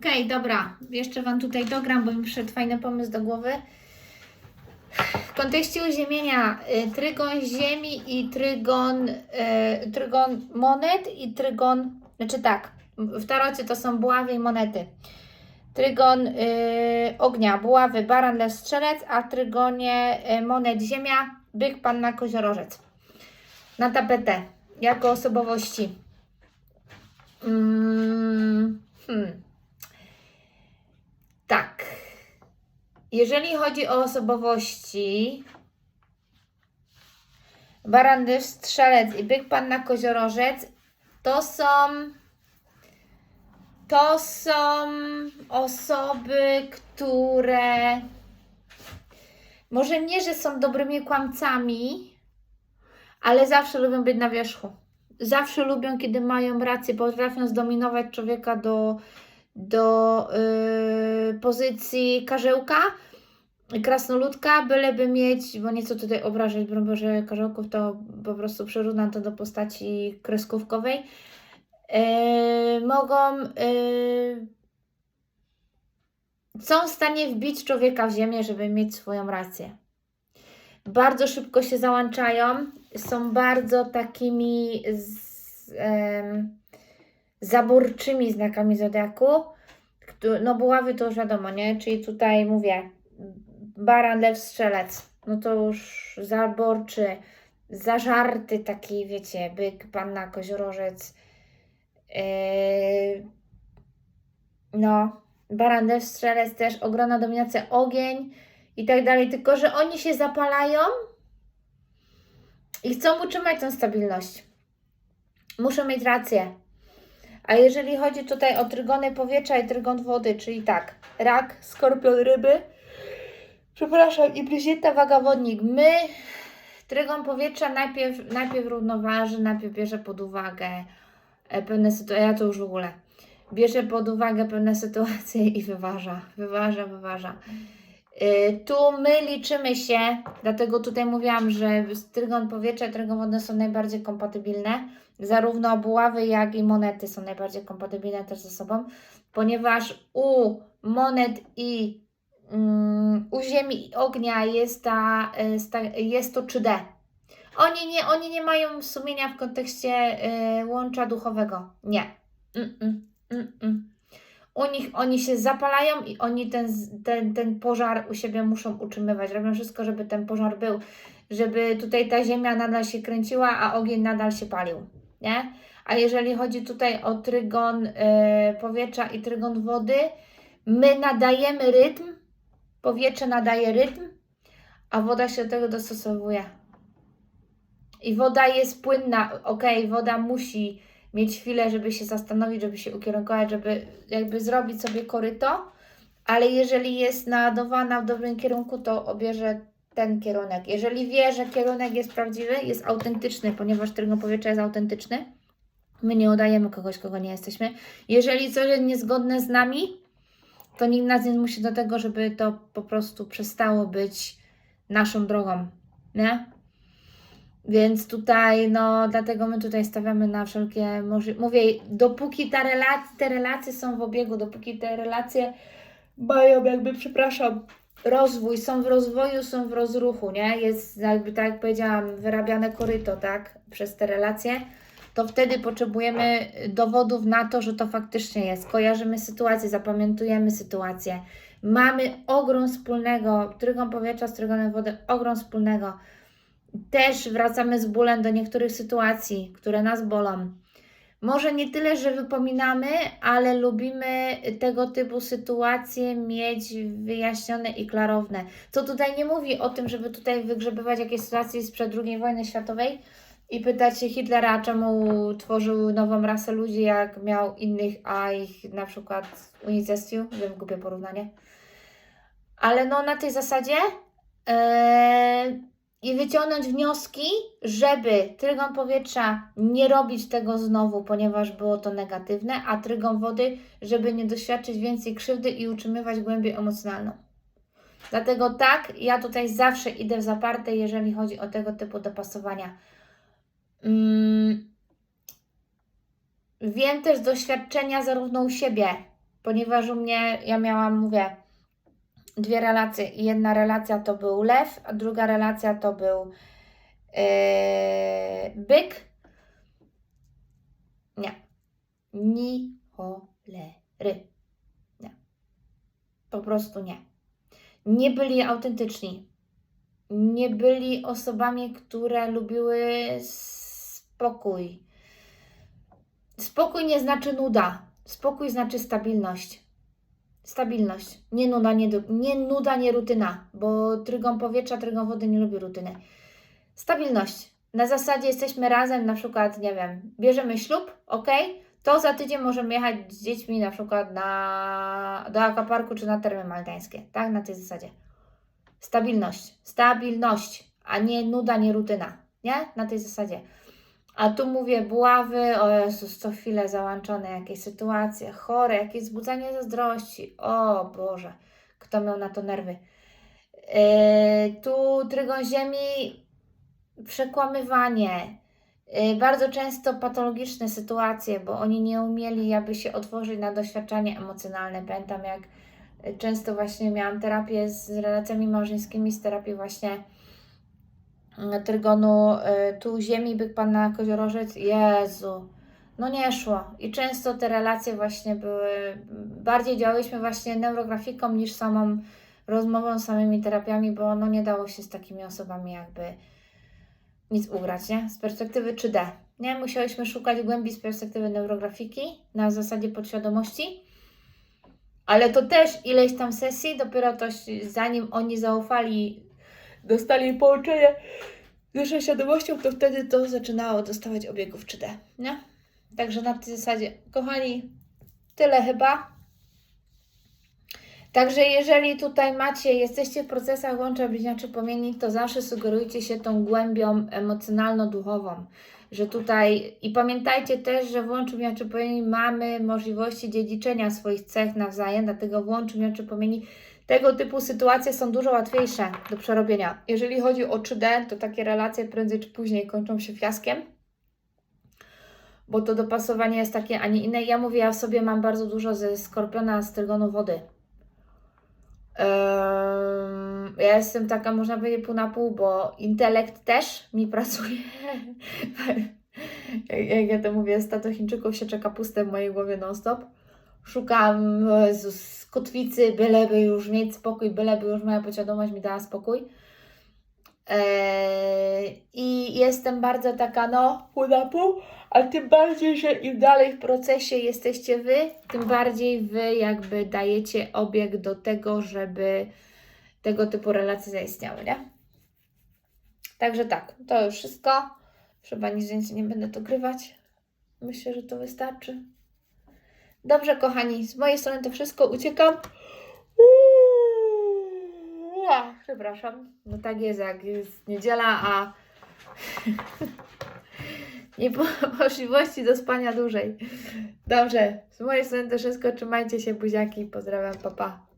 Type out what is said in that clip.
Okej, dobra. Jeszcze Wam tutaj dogram, bo mi przyszedł fajny pomysł do głowy. W kontekście uziemienia y, trygon ziemi i trygon, y, trygon monet i trygon, znaczy tak, w tarocie to są buławy i monety. Trygon y, ognia, buławy, baran, lew, strzelec, a trygonie y, monet ziemia, byk, panna, koziorożec. Na tapetę, jako osobowości. Mm, hmm. Tak. Jeżeli chodzi o osobowości, Barandysz, Strzelec i Byk Panna Koziorożec, to są to są osoby, które może nie, że są dobrymi kłamcami, ale zawsze lubią być na wierzchu. Zawsze lubią, kiedy mają rację, potrafią zdominować człowieka do, do yy, pozycji karzełka, krasnoludka, byleby mieć, bo nie chcę tutaj obrażać, broń Boże, karzełków to po prostu przyrównam to do postaci kreskówkowej, yy, mogą, yy, są w stanie wbić człowieka w ziemię, żeby mieć swoją rację. Bardzo szybko się załączają, są bardzo takimi z, znakami zodiaku. No buławy to już wiadomo, nie? Czyli tutaj mówię baran, lew, strzelec. No to już zaborczy, zażarty taki, wiecie, byk, panna, koziorożec. Yy, no, baran, lew, strzelec też, ogromna dominacja, ogień i tak dalej. Tylko, że oni się zapalają i chcą utrzymać tą stabilność. Muszą mieć rację. A jeżeli chodzi tutaj o trygony powietrza i trygon wody, czyli tak, rak, skorpion, ryby, przepraszam, i bliźnięta wagawodnik, my, trygon powietrza najpierw, najpierw równoważy, najpierw bierze pod uwagę e, pewne sytuacje, ja to już w ogóle, bierze pod uwagę pewne sytuacje i wyważa, wyważa, wyważa. Y, Tu my liczymy się, dlatego tutaj mówiłam, że trygon powietrza i trygon wodny są najbardziej kompatybilne. Zarówno buławy, jak i monety są najbardziej kompatybilne też ze sobą, ponieważ u monet i mm, u ziemi i ognia jest, ta, y, jest to 3D. Oni nie, oni nie mają sumienia w kontekście y, łącza duchowego. Nie. Mm-mm, mm-mm u nich oni się zapalają i oni ten, ten, ten pożar u siebie muszą utrzymywać. Robią wszystko, żeby ten pożar był, żeby tutaj ta ziemia nadal się kręciła, a ogień nadal się palił. Nie? A jeżeli chodzi tutaj o trygon y, powietrza i trygon wody, my nadajemy rytm, powietrze nadaje rytm, a woda się do tego dostosowuje. I woda jest płynna, okej, woda musi mieć chwilę, żeby się zastanowić, żeby się ukierunkować, żeby jakby zrobić sobie koryto, ale jeżeli jest nadawana w dobrym kierunku, to obierze ten kierunek. Jeżeli wie, że kierunek jest prawdziwy, jest autentyczny, ponieważ trygon powietrza jest autentyczny, my nie udajemy kogoś, kogo nie jesteśmy. Jeżeli coś jest niezgodne z nami, to nikt nas nie zmusi do tego, żeby to po prostu przestało być naszą drogą, nie? Więc tutaj, no, dlatego my tutaj stawiamy na wszelkie możliwości. Mówię, dopóki ta relac- te relacje są w obiegu, dopóki te relacje mają jakby, przepraszam, rozwój, są w rozwoju, są w rozruchu, nie? Jest jakby, tak jak powiedziałam, wyrabiane koryto, tak? Przez te relacje, to wtedy potrzebujemy dowodów na to, że to faktycznie jest. Kojarzymy sytuację, zapamiętujemy sytuację. Mamy ogrom wspólnego, trygon powietrza z wody, ogrom wspólnego też wracamy z bólem do niektórych sytuacji, które nas bolą. Może nie tyle, że wypominamy, ale lubimy tego typu sytuacje mieć wyjaśnione i klarowne. Co tutaj nie mówi o tym, żeby tutaj wygrzebywać jakieś sytuacje sprzed II wojny światowej i pytać się Hitlera, czemu tworzył nową rasę ludzi, jak miał innych, a ich na przykład unicestwił. Wiem, głupie porównanie. Ale no na tej zasadzie Eee, i wyciągnąć wnioski, żeby trygon powietrza nie robić tego znowu, ponieważ było to negatywne, a trygon wody, żeby nie doświadczyć więcej krzywdy i utrzymywać głębię emocjonalną. Dlatego tak, ja tutaj zawsze idę w zaparte, jeżeli chodzi o tego typu dopasowania. Mm, wiem też z doświadczenia zarówno u siebie, ponieważ u mnie, ja miałam, mówię, dwie relacje jedna relacja to był lew, a druga relacja to był yy, byk. Nie. Ni, ho, le, ry. Nie. Po prostu nie. Nie byli autentyczni. Nie byli osobami, które lubiły spokój. Spokój nie znaczy nuda. Spokój znaczy stabilność. Stabilność. Nie nuda, nie, nie nuda, nie rutyna, bo trygon powietrza, trygon wody nie lubi rutyny. Stabilność. Na zasadzie jesteśmy razem, na przykład, nie wiem, bierzemy ślub, ok? To za tydzień możemy jechać z dziećmi na przykład na, do akwaparku czy na termy maltańskie. Tak, na tej zasadzie. Stabilność. Stabilność, a nie nuda, nie rutyna. Nie? Na tej zasadzie. A tu mówię buławy, o Jezus, co chwilę załączone jakieś sytuacje, chore, jakieś wzbudzanie zazdrości. O Boże, kto miał na to nerwy. Yy, tu trygon ziemi, przekłamywanie. Yy, bardzo często patologiczne sytuacje, bo oni nie umieli jakby się otworzyć na doświadczenie emocjonalne. Pamiętam jak często właśnie miałam terapię z relacjami małżeńskimi, z terapii właśnie trygonu y, tu ziemi, byk pan na koziorożec, Jezu, no nie szło. I często te relacje właśnie były, bardziej działałyśmy właśnie neurografiką niż samą rozmową, samymi terapiami, bo no nie dało się z takimi osobami jakby nic ugrać, nie? Z perspektywy 3D. Nie, musiałyśmy szukać głębi z perspektywy neurografiki na zasadzie podświadomości. Ale to też ileś tam sesji, dopiero to zanim oni zaufali, dostali połączenie z świadomością, to wtedy to zaczynało dostawać obiegów 3D, nie? Także na tej zasadzie, kochani, tyle chyba. Także jeżeli tutaj macie, jesteście w procesach łącza bliźniaczy płomieni, to zawsze sugerujcie się tą głębią emocjonalno-duchową, że tutaj i pamiętajcie też, że w łączu bliźniaczy płomieni mamy możliwości dziedziczenia swoich cech nawzajem, dlatego w łączu bliźniaczy płomieni tego typu sytuacje są dużo łatwiejsze do przerobienia. Jeżeli chodzi o 3D, to takie relacje prędzej czy później kończą się fiaskiem, bo to dopasowanie jest takie, a nie inne. Ja mówię, ja w sobie mam bardzo dużo ze skorpiona z trygonu wody. Ja jestem taka, można powiedzieć, pół na pół, bo intelekt też mi pracuje. jak, ja to mówię, stato Chińczyków się czeka puste w mojej głowie non-stop. Szukam Jezus, kotwicy, byleby już mieć spokój, byleby już moja podświadomość mi dała spokój. Eee, I jestem bardzo taka, no, pół na a tym bardziej, że im dalej w procesie jesteście Wy, tym bardziej Wy jakby dajecie obieg do tego, żeby tego typu relacje zaistniały, nie? Także tak, to już wszystko. Chyba nic więcej nie będę to grywać. Myślę, że to wystarczy. Dobrze, kochani, z mojej strony to wszystko. Uciekam. Uuu, Przepraszam. No tak jest, jak jest niedziela, a nie było możliwości do spania dłużej. Dobrze, z mojej strony to wszystko. Trzymajcie się, buziaki. Pozdrawiam, papa. Pa.